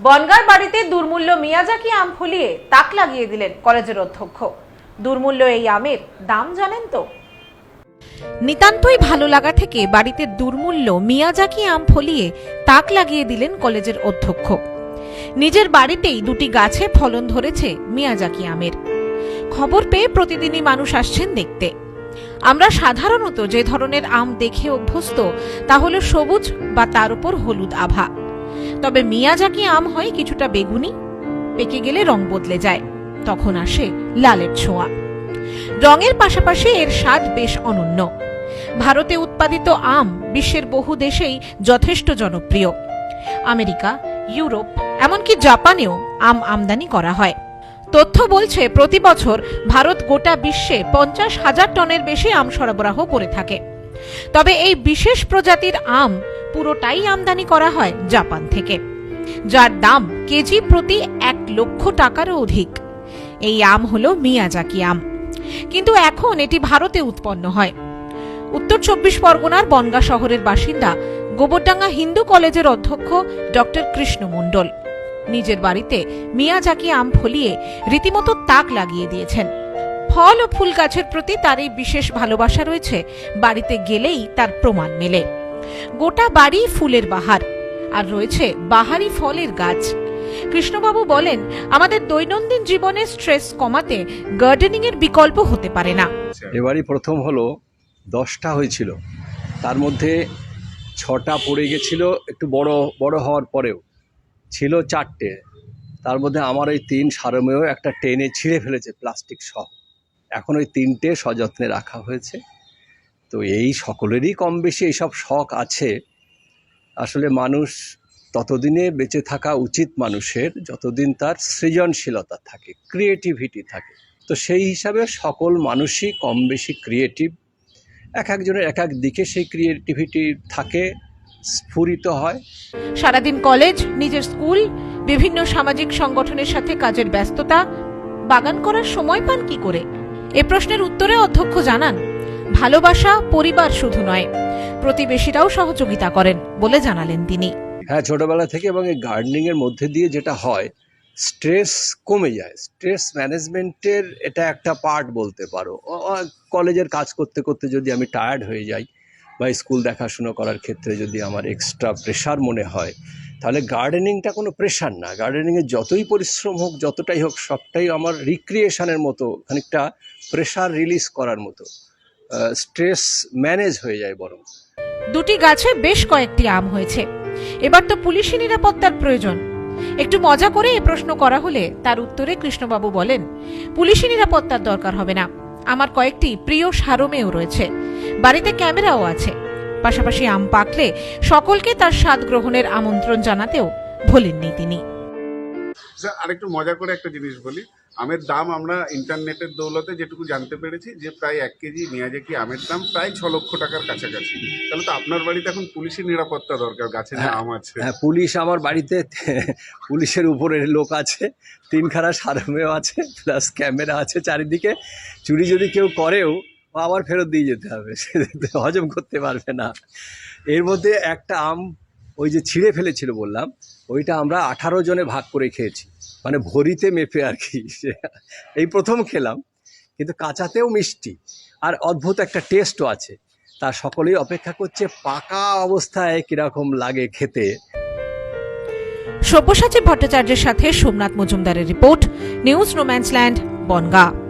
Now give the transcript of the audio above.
বনগার বাড়িতে দুর্মূল্য মিয়াজাকি আম ফলিয়ে তাক লাগিয়ে দিলেন কলেজের অধ্যক্ষ। দুর্মূল্য এই আমের দাম জানেন তো? নিতান্তই ভালো লাগা থেকে বাড়িতে দুর্মূল্য মিয়াজাকি আম ফলিয়ে তাক লাগিয়ে দিলেন কলেজের অধ্যক্ষ। নিজের বাড়িতেই দুটি গাছে ফলন ধরেছে মিয়াজাকি আমের। খবর পেয়ে প্রতিদিনই মানুষ আসছেন দেখতে। আমরা সাধারণত যে ধরনের আম দেখে অভ্যস্ত, তা হলো সবুজ বা তার উপর হলুদ আভা। তবে মিয়াজাকি আম হয় কিছুটা বেগুনি, পেকে গেলে রং বদলে যায়, তখন আসে লালের ছোঁয়া। রঙের পাশাপাশি এর স্বাদ বেশ অনন্য। ভারতে উৎপাদিত আম বিশ্বের বহু দেশেই যথেষ্ট জনপ্রিয়। আমেরিকা, ইউরোপ, এমনকি জাপানেও আম আমদানি করা হয়। তথ্য বলছে, প্রতি বছর ভারত গোটা বিশ্বে পঞ্চাশ হাজার টনের বেশি আম সরবরাহ করে থাকে। তবে এই বিশেষ প্রজাতির আম পুরোটাই আমদানি করা হয় জাপান থেকে, যার দাম কেজি প্রতি এক লক্ষ টাকারও অধিক। এই আম হলো মিয়াজাকি আম। কিন্তু এখন এটি ভারতে উৎপন্ন হয়। উত্তর চব্বিশ পরগনার বনগা শহরের বাসিন্দা গোবরডাঙ্গা হিন্দু কলেজের অধ্যক্ষ ডক্টর কৃষ্ণ মণ্ডল নিজের বাড়িতে মিয়াজাকি আম ফলিয়ে রীতিমতো তাক লাগিয়ে দিয়েছেন। ফল ও ফুল গাছের প্রতি তার এই বিশেষ ভালোবাসা রয়েছে, বাড়িতে গেলেই তার প্রমাণ মেলে। গোটা বাড়ি ফুলের বাহার, আর রয়েছে বাহারি ফলের গাছ। কৃষ্ণবাবু বলেন, আমাদের দৈনন্দিন জীবনে স্ট্রেস কমাতে গার্ডেনিং এর বিকল্প হতে পারে না। এবারই প্রথম হলো দশটা হয়েছিল। তার মধ্যে ছটা পড়ে গেছিল, একটু বড় বড় হওয়ার পরেও। ছিল চারটে। তার মধ্যে আমার ওই তিন সারমেয় একটা টেনে ছিঁড়ে ফেলেছে প্লাস্টিক সহ। এখন ওই তিনটে সযত্নে রাখা হয়েছে। তো এই সকলেরই কম বেশি এইসব শখ আছে। আসলে মানুষ ততদিনে বেঁচে থাকা উচিত মানুষের যতদিন তার সৃজনশীলতা থাকে ক্রিয়েটিভিটি থাকে। তো সেই হিসাবে সকল মানুষই কম বেশি ক্রিয়েটিভ এক একজনের এক এক দিকে সেই ক্রিয়েটিভিটি থাকে, স্ফুরিত হয়। সারাদিন কলেজ নিজের স্কুল বিভিন্ন সামাজিক সংগঠনের সাথে কাজের ব্যস্ততা। বাগান করার সময় পান কি করে? এ প্রশ্নের উত্তরে অধ্যক্ষ জানান। ভালোবাসা পরিবার শুধু নয়, প্রতিবেশীরাও সহযোগিতা করেন বলে জানালেন তিনি। হ্যাঁ ছোটবেলা থেকে এবং এই গার্ডেনিংয়ের মধ্যে দিয়ে যেটা হয় স্ট্রেস কমে যায়। স্ট্রেস ম্যানেজমেন্টের এটা একটা পার্ট বলতে পারো। কলেজের কাজ করতে করতে যদি আমি টায়ার্ড হয়ে যাই বা স্কুল দেখাশুনো করার ক্ষেত্রে যদি আমার এক্সট্রা প্রেশার মনে হয়, তাহলে গার্ডেনিংটা কোনো প্রেশার না। গার্ডেনিংয়ে যতই পরিশ্রম হোক, যতটাই হোক, সবটাই আমার রিক্রিয়েশনের মতো, খানিকটা প্রেশার রিলিজ করার মতো। স্ট্রেস ম্যানেজ হয়ে যায় বরং। দুটি গাছে বেশ কয়েকটি আম হয়েছে। এবার তো পুলিশি নিরাপত্তার প্রয়োজন। একটু মজা করে এ প্রশ্ন করা হলে তার উত্তরে কৃষ্ণবাবু বলেন পুলিশি নিরাপত্তার দরকার হবে না। আমার কয়েকটি প্রিয় সারমেও রয়েছে। বাড়িতে ক্যামেরাও আছে। পাশাপাশি আম পাকলে সকলকে তার স্বাদ গ্রহণের আমন্ত্রণ জানাতেও ভোলেননি তিনি। স্যার আরেকটু মজা করে একটা জিনিস বলি। আমের দাম আমরা ইন্টারনেটের দৌলতে যেটুকু জানতে পেরেছি যে প্রায় এক কেজি কি আমের দাম প্রায় ছ লক্ষ টাকার কাছাকাছি। তাহলে তো আপনার বাড়িতে এখন পুলিশের নিরাপত্তা দরকার গাছে যে আম আছে। হ্যাঁ পুলিশ আমার বাড়িতে পুলিশের উপরের লোক আছে তিনখানা সারমেয় আছে প্লাস ক্যামেরা আছে চারিদিকে। চুরি যদি কেউ করেও আবার ফেরত দিয়ে যেতে হবে সে হজম করতে পারবে না। এর মধ্যে একটা আম ওই যে ছিঁড়ে ফেলেছিল বললাম, ওইটা আমরা আঠারো জনে ভাগ করে খেয়েছি। মানে ভরিতে মেপে আর কি। এই প্রথম খেলাম, কিন্তু কাঁচাতেও মিষ্টি। আর অদ্ভুত একটা টেস্টও আছে। তা সকলেই অপেক্ষা করছে, পাকা অবস্থায় কীরকম লাগে খেতে। সব্যসাচী ভট্টাচার্যের সাথে সোমনাথ মজুমদারের রিপোর্ট, নিউজ রোম্যান্সল্যান্ড বনগা।